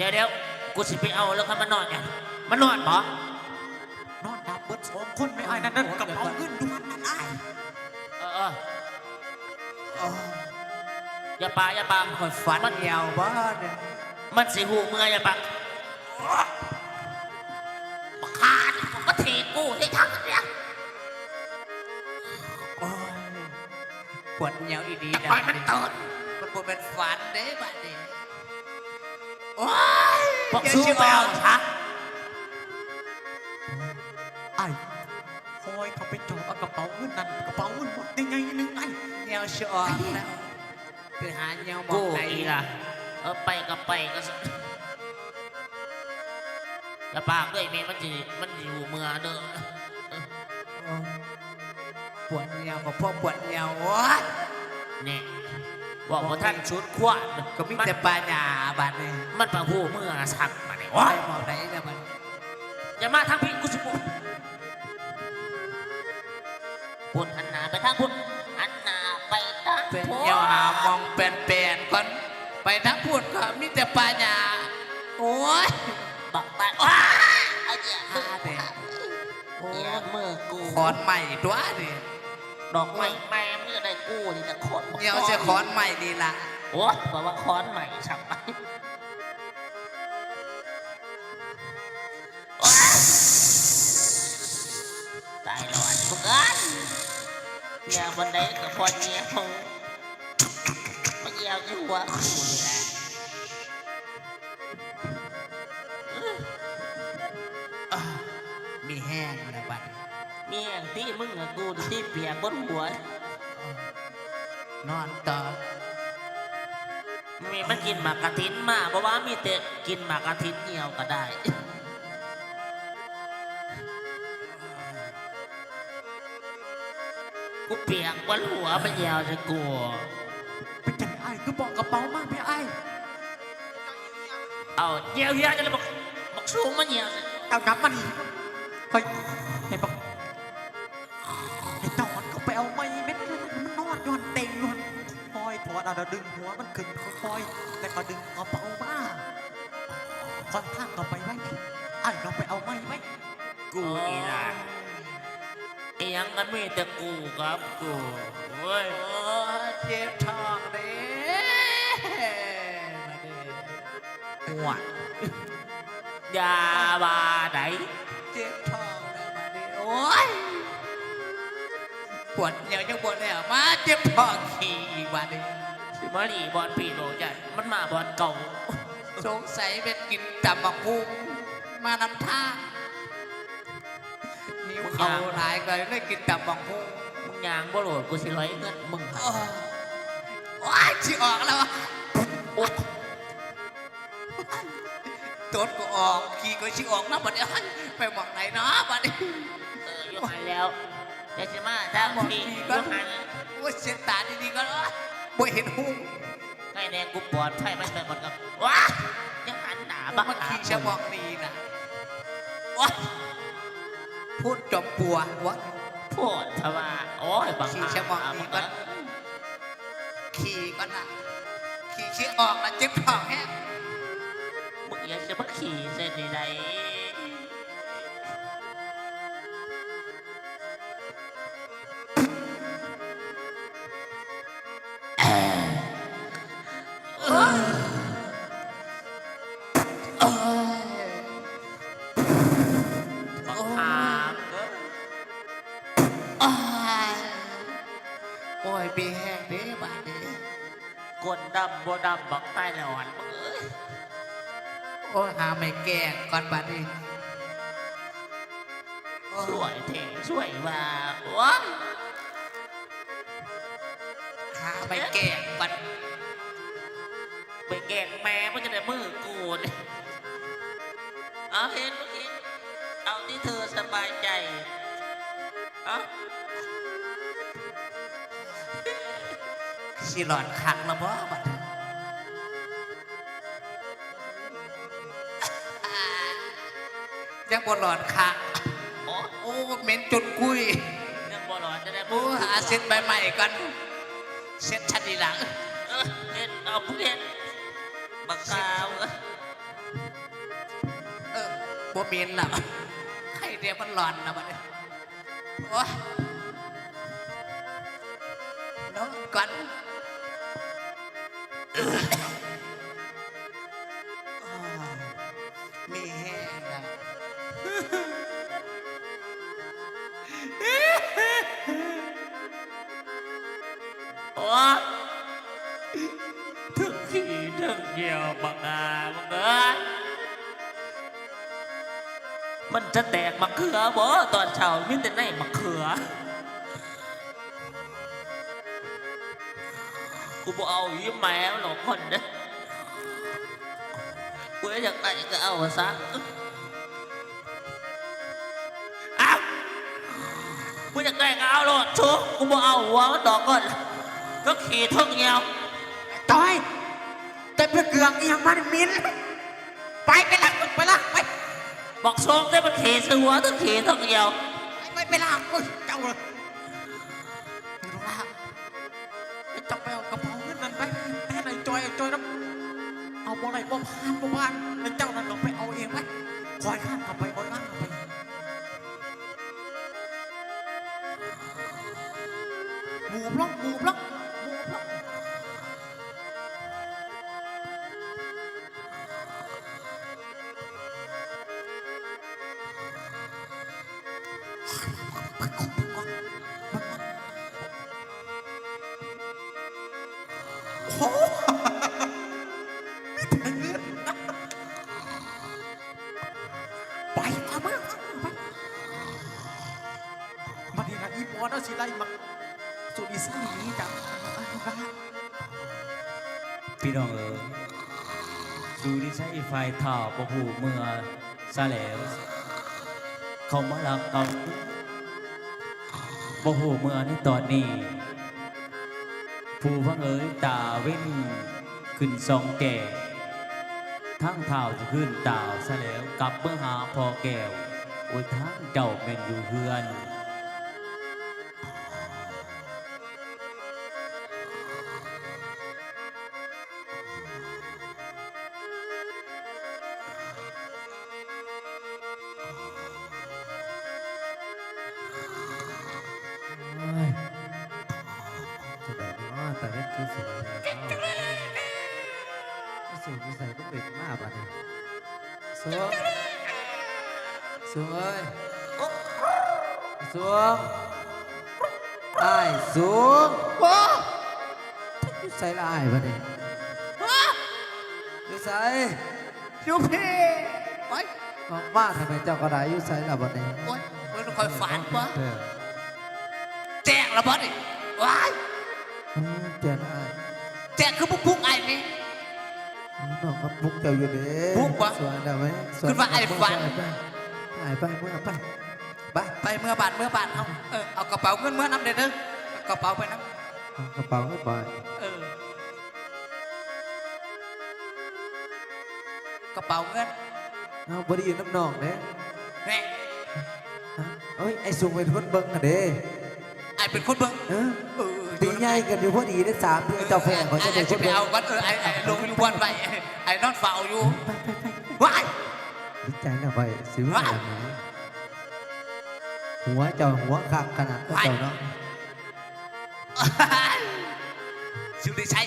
เดี๋ยวเดี๋ยวกูสิไปเอาแล้วครับมานอนเนี่ยมานอนบ่นอนดับเบิดสองคนไม่อายนั่นนั่นกระเป๋าเงินด่วนนั่นอายเออเอออย่าปาอย่าปาคอยฝันมันยาวบ้าเนี่ยมันสิหูเมื่อยอย่าปาบักขาดผมก็ถีบกูที่ทั้งเนี่ยโอ้ยปวดเหนียวอีดีปล่อยมันตื่นมันปวดเป็นฝันเด้บัดนี้โอ้ย พวกสู้ไปเอาช้าไอ้คอยเขาไปจอดเอากระเป๋าเงินนั่นกระเป๋าเงินหมดได้ไงนึงไอ้เหนียวชออกแล้วไปหาเหนียวบอกูกไหนอีล่ะเออไปก็ไปก็สิอย่าปากด้วยเมย์มันสิมันสิอยู่เมื่อเด้อปวดเหนียวกับพ่อปวดเหนียวโอ้ยนี่ บอกว่าท่านชุดขวานก็มีแต่ปลาหยาบัดนี้มันประหูเมื่อสักมาเนี่ยไปว้ายหมองไหนเนี่ยมันอย่ามาทางพี่กูสิบุปุ่นหันหน้าไปทางพุ่นหันหน้าไปทางเป็นพุ่นเหนียวหามองแปลนๆก่อนไปทั้งพูดก็มีแต่ปลาหยาโอ้ยบักไปว้าไอ้เหี้ยห้าเด็กเหี้ยมือกูขอนใหม่ตัวดิดอกไม้แม่มือได้ กูนี่จะโคตรเหนียวจะขอนใหม่ดีละโอ้บอกว่าค้อนใหม่ฉับไปว้าตายหลอนทุกอันเงี้ยบันไดกับพอเงี้ยมึงมาเงี้ยที่หัวกูนี่แหละอ้าวมีแห้งแล้วบัดเมียงที่มึงกับกูที่เปียกบนหัว นอนต่อ มีมันกินหมากกระถินมาเพราะว่ามีแต่กินหมากกระถินเหี่ยวก็ได้ กูเปียกบนหัวมันเหี่ยวจะกูเป็นจังไอ้ก็บอกกระเป๋ามากพี่ไอ้เอาเหี่ยวเหี่ยวจะเลยบอกบอกสูงมันเหี่ยวสิเอาน้ำมันเฮ้ย คอยถอดเอาแล้วดึงหัวมันขึ้นคอยๆแต่ก็ดึงกระเป๋ามาค่อนข้างก็ไปไว้ไอ้เราไปเอาไม้ไว้กูอีหลานเอียงกันมีแต่กูครับกูเว้ยโอ้ยเจ็บท้องเด้มาเด้หัวอยาบาไหนเจ็บท้องแล้วมาเด้โอ้ยปวดเหนียวยังปวดแล้วมาเจ็บท้องขี่อีกมาเด้สิ มาดีบอลปีโดใหญ่มันมาบอลเก่าสงสัยเป็นกินตับบักพุงมานำทางหิวเขาหลายก็เลยกินตับบักพุงมึงยางบ่โหลดกูสิร้อยเงินมึงโอ้ยว้ายชิออกแล้วอะโอ๊ยตดก็ออกขี่ก็ชิออกนะบัดนี้เฮ้ยไปหมองไหนเนาะบัดนี้เอออยู่หันแล้วเดี๋ยวสิมาถ้าหมองพี่ขี่อก็ยู่หันโอ้ยเสียตาดีๆก็เนาะ บ่เห็นหุ้งใกล้แดงกูปลอดภัยมันเป็นหมดกับว้ายังหันหนาบ้ามันขี่ชะมองนีนะว้ายพูดจอมปัววะพูดทว่าโอ้ยบังขี่ชะมองนี่ก็ขี่ก็นะขี่ชิออกแล้วเจ็บท้องแฮะมึงอย่าจะมาขี่เส้นใด แห้งเด้บาดนี้กดดำบ่ดำบักใต้หลอนมึงเอ้ยโอ้ยหาไม่แก่ก่อนบาดนี้โอ้สวยเท่สวยว่าว้าหาไม่แก่ก่อนไปแกล้งแม่มันจะได้มือกูเนี่ยเอาเห็นเมื่อ สิหลอดคักและบ่บัดนี้ยังบ่หลอดคักโอ้โอ้เหม็นจนกุยยังบ่หลอนจะได้โอ้หาเซ็ตใบใหม่ก่อนเซ็ตชัดดีหลังเออเห็นเอาเพื่อนบักกาวเอ้ยบ่เมนล่ะใครเดียวมันหลอนนะบัดนี้โอ้ยน มีแห้งแล้วโอ้ยถึงขี้ถึงเหี่ยวบังอาบังเอ้ยมันจะแตกมะเขือบ่ตอนเช้ามีแต่ในมะเขือ กูบ่เอาอีแมวหรอกคนเด้อกูอยากได้ก็เอาซะเอ้ากูอยากได้ก็เอาโลดชุบกูบ่เอาหัวมันดอกก่อนก็ขี่เท่งเหี่ยวต้อยแต่เพื่อเกือกเอียงมันมินไปไปละไปละไปบอกโชคได้มันขี่สหัวต้องขี่เท่งเหี่ยวไปไปละเอ้ยเจ้าเลย ไหนบ่ผ่านบ่ผ่านไอ้เจ้านั่นลงไปเอาเองไหมคอยข้ามกลับไปคอยข้ามกลับไปหมูบล็อกหมูบล็อก อีปอนเอาสิไล่มาสุดอีสานนี้จังพี่น้องเอ๋ยดูที่ใช้ไฟเท่าประหูเมื่อซาแล้วเขามาลักเขาประหูเมื่อในตอนนี้ ผู้ฟังเอ๋ยตาเว้นขึ้นสองแก่ทั้งเท้าจะขึ้นตาวซะแล้วกลับเมื่อหาพอแก้วโอ้ยทั้งเจ้าเป็นอยู่เฮือน เอ้ยสวงไอ้ายสวงว้านิสัยละไอ้ายปะเนี่ยนิสัยยูพี่โอ้ยมากมากทำไมเจ้ากระไดอยุ่ใส่ละบัดนี้โอ้ยโอ้ยต้องคอยฝันวะเออแจกละบอสดิว้ายอืมเจ้าไอ้าย แจกคือพวกพุ่งไอ้นี่ น้องกับพุกเจ้าอยู่เด้พุกวะ สวยแล้วไหมสขึ้นว่าไอ้ฝันไปไป ไปเมื่อไปไปไปเมื่อบานเมื่อบานเอาเออเอากระเป๋าเงินเมื่อนำเด็ดเด้อเอากระเป๋าไปน้เอากระเป๋าให้บอยำเออกระเป๋าเงินเอาบริอยู่น้ำนองเด้แน่ฮะเอ้ยไอ้สูงเป็นคนเบิ่งกันเด้ไอ้เป็นคนเบิ่งเออเออตีใหญ่กันอยู่พอดีได้สามเดือนเจ้าแฟนเขาจะเป็นคไอ้นไปเบิ่งเอาวัดเออไอ้ไอ้ลงอยู่บนไปไอ้นอนเฝ้าอยู่ไปไปไปไปว้าย ดีใจนะไปซื้อมาอย่างไหนหัวเจ้าหัวคักขนาดนั้นเจ้าเนาะสิได้ใช้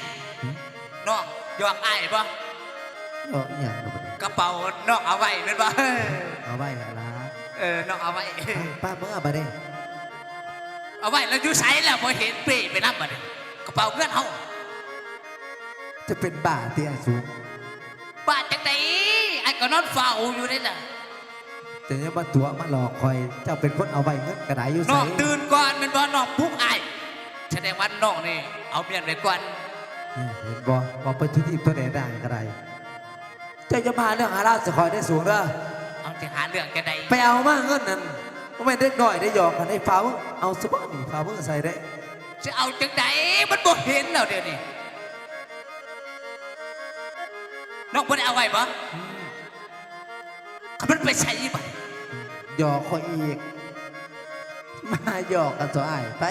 น้องหยอกไอ้ป่ะเอออหย่างนั้นบ่ได้กระเป๋าน้องเอาไว้เป็นป่ะเอาไว้ละละเออน้องเอาไว้ ป้าเมื่อมาเด้เอาไว้แล้วอยู่ใช้แล้วพอเห็นปีไปนับมาดิกระเป๋าเงินเฮาจะเป็นบ้าเตี้ยสูงบ้านจังได ไอ้ก็นอนเฝ้าอยู่นี่น่ะจะยังมาตัวมาหลอกคอย เจ้าเป็นคนเอาไว้เงินกระไดอยู่น้ใส่องตื่นก่อนเป็นบ่น้องพุ่งไอ้แสดงว่าน้องนี่ เอาเมียนไว้ก่อนเนี่ยเห็นบ่บอกไปทุกที่ตัวไหนได้กระไดเจ้าจะมาเรื่องหาเราจะคอยได้สูงเด้อเอาจะหาเรื่องจังไดไปเอามาเงินนั่นก็ไม่ได้น้อยได้หยอกกันไอ้ฟ้าเว้ยเอาสบอนี่ฟ้าเพิ่งใส่ได้จะเอาจังไดมันบ่เห็นแล้วเดี๋ยวนี้น้องบ่ได้เอาไว้บ่เขา มันไปใช้บ่หยอกคอยอีก มาหยอกกันตัวไอ้ายไป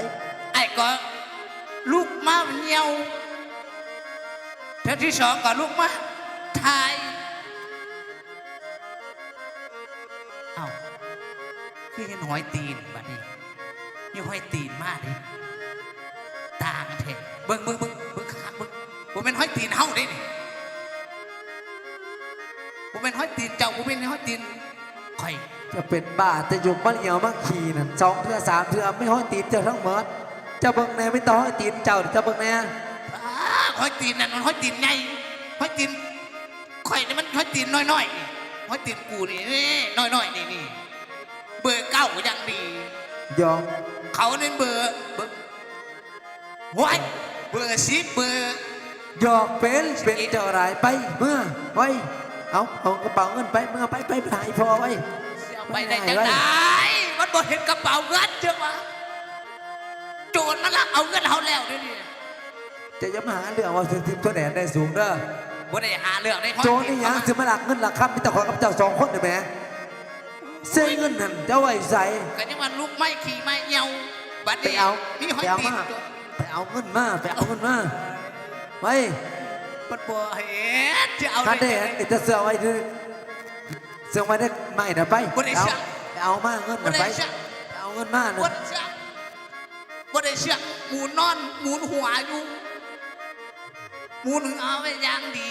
ไอ้ก็ลูกมาเหี่ยวเท่าที่สองก็ลูกมาทายคือเห็นหอยตีนบัดนี้มีหอยตีนมากเลยต่างเถอะเบิ่งเบิ่งเบิ่งเบิ่งคักเบิ่งผมเป็นหอยตีนเฮาเด้นี่ผม เป็นหอยตีนเจ้าผมเป็นหอยตีนข่อยจะเป็นบ้าจะอยู่บ้านเหี่ยวมาขี่นั่นสองเทือสามเทือไม่ห้อยตีนเจ้าทั้งหมดเจะเบิ่งแน่ไม่ต้องห้อยตีนเจ้าเจะเบิ่งแน่อ้าหอยตีนนั่นมันหอยตีนใหญ่หอยตีนข่อยนี่มันหอยตีนน้อยๆนี่หอยตีนกูนี่นี่น้อยๆนี่นี่เบอร์เก้าก็ยังดียอมเขาเน้นเบอร์เบอร์ว้ายเบอร์สิบเบอร์หยอกเป็นเป็นเจ้าไรายไปเมื่อไว้ เอาเอากระเป๋าเงินไปเมื่อไปไปไปหายพอไว้เอาไปได้จังไดมันบ่เห็นกระเป๋าเงินเจ้าวะโจรมันลักเอาเงินเขาแล้วเดี๋ยวนี้จะย้ำหาเรื่องว่าสิทิมตัวแดนได้สูงเด้อบ่ได้หาเรื่องในโจรนี่ยังจะมาหลักเงินหลักคำมีแต่ขอกับเจ้าสองคนเด้อแหม่เส้นเงินนั่นเจ้าไว้ใส่ก็ยังมันลุกไม่ขี่ไม่เหี่ยวบัดไปนี้เอามีหไปอยเอาตีนมาไปเอาเงินมาไปเอาเงินมาไว้ มันบ่เห็นจะเอาคันได้ได้จังไดจะเสื้อไว้ด้วยเสื้อไว้ได้ไม่นะไปบ่ได้เอาเสื้อไปเอามาเงินบ่นะได้ไปเชื่อไปเอาเงินมานะบ่ได้เชื่อบ่ได้เชื่อหมูนอนหมูนหัวอยู่หมูนเอาไว้อย่างดี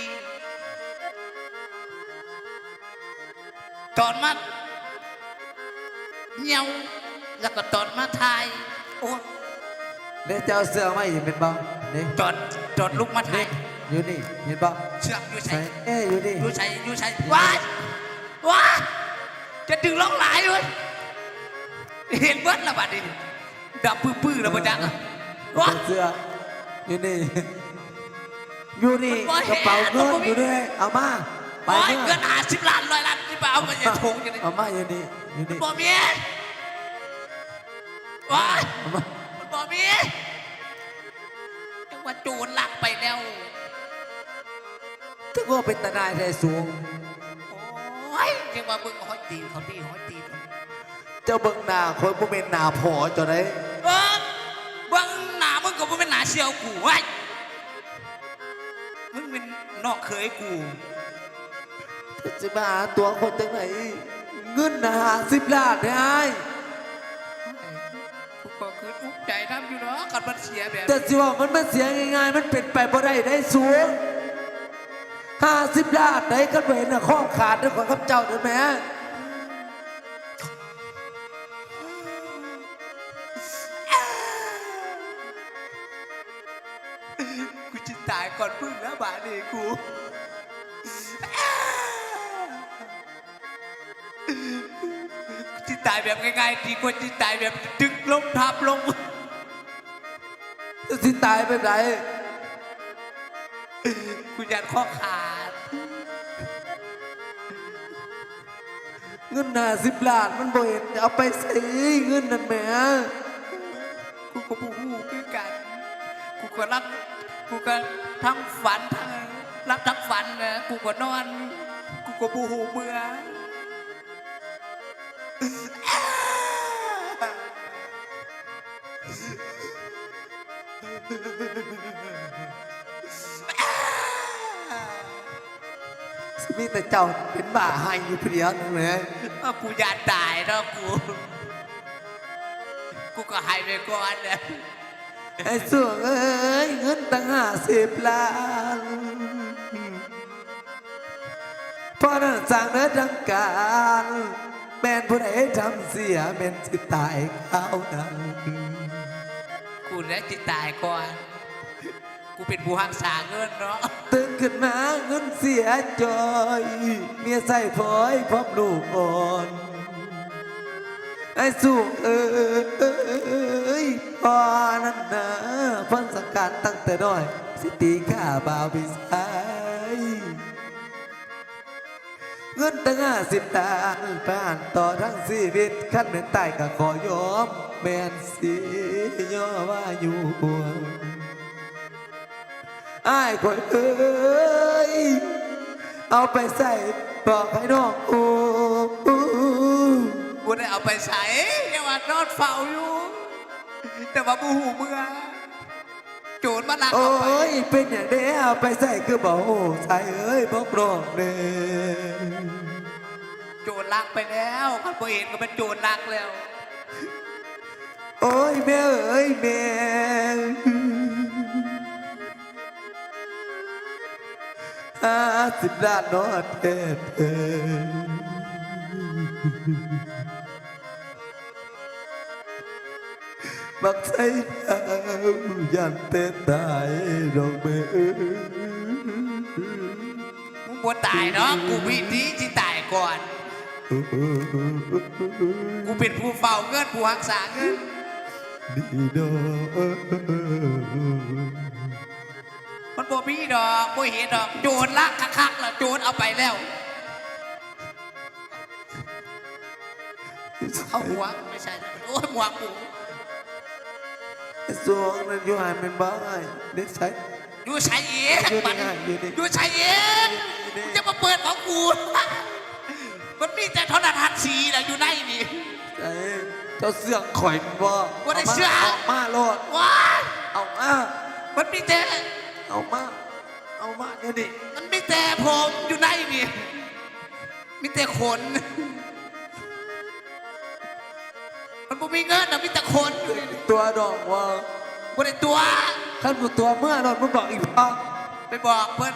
ตอนมาเหี่ยวแล้วก็ตอนมาทายโอ้เดี๋ยวจะเอาเสื้อมาอีกเป็นบ้างนี่ตอนตอนลุกมาทาย อยู่นี่เห็นบ้างเชือกอยู่ใส่ใส่เอ้ยอยู่นี่อยู่ใส่อยู่ใส่ว้ายว้ายจะดึงร้องหลายเลยเห็นเบิดและบัดนี้ดับปื้อๆแล้วบ่จังว้ายเสื้ออยู่นี่อยู่นี่มันบ่เห็นกระเป๋าเงินมันบ่มีอยู่นี่เอามาไปโอ้ยเงิเงินหาสิบล้านร้อยล้านที่ไปเอามาจะทงจะได้เอามาอยู่นี่อยู่นี่บ่มีว้ายเอามามันบ่มีจังว่าโจรลักไปแล้ว ถึงว่าเป็นตาหนายได้สูง โอ้ยจังว่ามึงห้อยตีนเขาตีห้อยตีนเขาเจ้าเบิ่งหน้าคนบ่เป็นหน้าพอเจ้าได้เออเบิ่งหน้ามึงก็บ่เป็นหน้าเชียวกูไว้ยมึงเป็นนอกเคยกูจะมาหาตัวคนจังไหนเงินนะหาสิบล้านได้กูก็คือทุกข์ใจทำอยู่เนาะกันมันเสียแบบ แต่สิว่ามันมันเสียง่ายๆมันเป็นไปบ่ได้ได้สูง ห้าสิบล้านได้กันเห็นนะข้อขาดด้วยของข้าเจ้าเด้อแม่กูจะตายก่อนพึ่งนะบาดนี้กูกูจะตายแบบง่ายๆดีกว่าจะตายแบบดึกลงทับลงจะสิตายไปไหน กูอยากข้อขาด เงินห้าสิบล้านมันบ่เห็นเอาไปใส่เงินนั่นแหม่กูก็บูฮูคือกัน กูก็รับกูก็ทั้งฝันทั้งรับทั้งฝันนะกูก็นอน กูก็บูฮูเมื่อ มีแต่เจ้าเป็นบ้าให้อยู่เพดียวนั่นแหละว่ากูอยากตายเนาะกู กูก็หายไปก่อนเนี่ยไอ้สวงเอ้ยเงินตั้งห้าสิบล้านเพราะนั้นสั่งเนื้อดังการแม่นผู้ใดทำเสียแม่นสิตายเขานั้นกูเนี่ยจิตตายก่อน กูเป็นผู้หักษาเงินเนาะตื่นขึ้นมาเงินเสียจอย เมียใส่พลอยพร้อมลูกอ่อนไอ้สุกเอ้ยพอนั่นนะพ้นสังการตั้งแต่น้อย สิตีข้าบ่าวพิสัยเงินตั้งห้าสิบล้านผ่านต่อทั้งชีวิตขั้นเป็นตายก็ขอยอมแม่นสิย่อว่าอยู่ห่วง อ้ายคอยเอ้ยเอาไปใส่บอกให้น้องโอ้กูได้เอาไปใส่ยังว่านอนเฝ้าอยู่ แต่ว่าบูหูเมื่อโจรมาลักโอ้เอาไปยเป็นอย่างนี้เอาไปใส่คือบอกโอ้ใส่เอ้ยบอกรองเด้โจรลักไปแล้วคันบ่เห็นก็เป็นโจรลักแล้ว โอ้ยแม่เอ้ยแม่ ห้าสิบล้านนอเทศเอบักใส่ดาวยันเต้นตายดอกแม่เอ้ยมึงบ่ตายเนาะกูวิธีที่ตายก่อน กูเป็นผู้เฝ้าเงินผู้รักษาเงินนี่ดอก มันบ่มีดอกบ่เห็นดอกโจรลักคักๆแล้วโจรเอาไปแล้ว เอาหัวไม่ใช่นะโอ้ยหัวกูสวงนั่นอยู่หันเป็นบ้าเด็กใส่อยู่ใช้เองอยู่มันในงานอยู่ในอยู่ใช้เองมึงจะมาเปิดของกูมันมีแต่โทรทัศน์สีนะอยู่ในนี่ใส่เจ้าเสื่องข่อยบ่บ่ได้เสื่องามาโลดว้ายเอามามันมีแต่ เอามา เอามาเดี๋ยวนี้มันมีแต่ผมอยู่ในนี่มีแต่ขน มันบ่มีเงินนะมีแต่ขนอยู่นี่ตัวดอกว่าบ่ได้ตัว ขั้นบุตัวเมื่อรถมึงบอกอีกพ่อไปบอกเพิ่น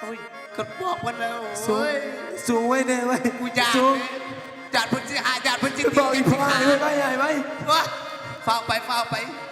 โอ้ยก็บอกเพิ่นแล้วสูโอ้ยสูงไว้แน่ไว้กูยานสูงเลยยานเพิ่นสิหายานเพิ่นสิไปบอกอีกพ่อหาไว้ไว้ใหญ่ไว้ ว่าฝ้าวไปฝ้าวไปไ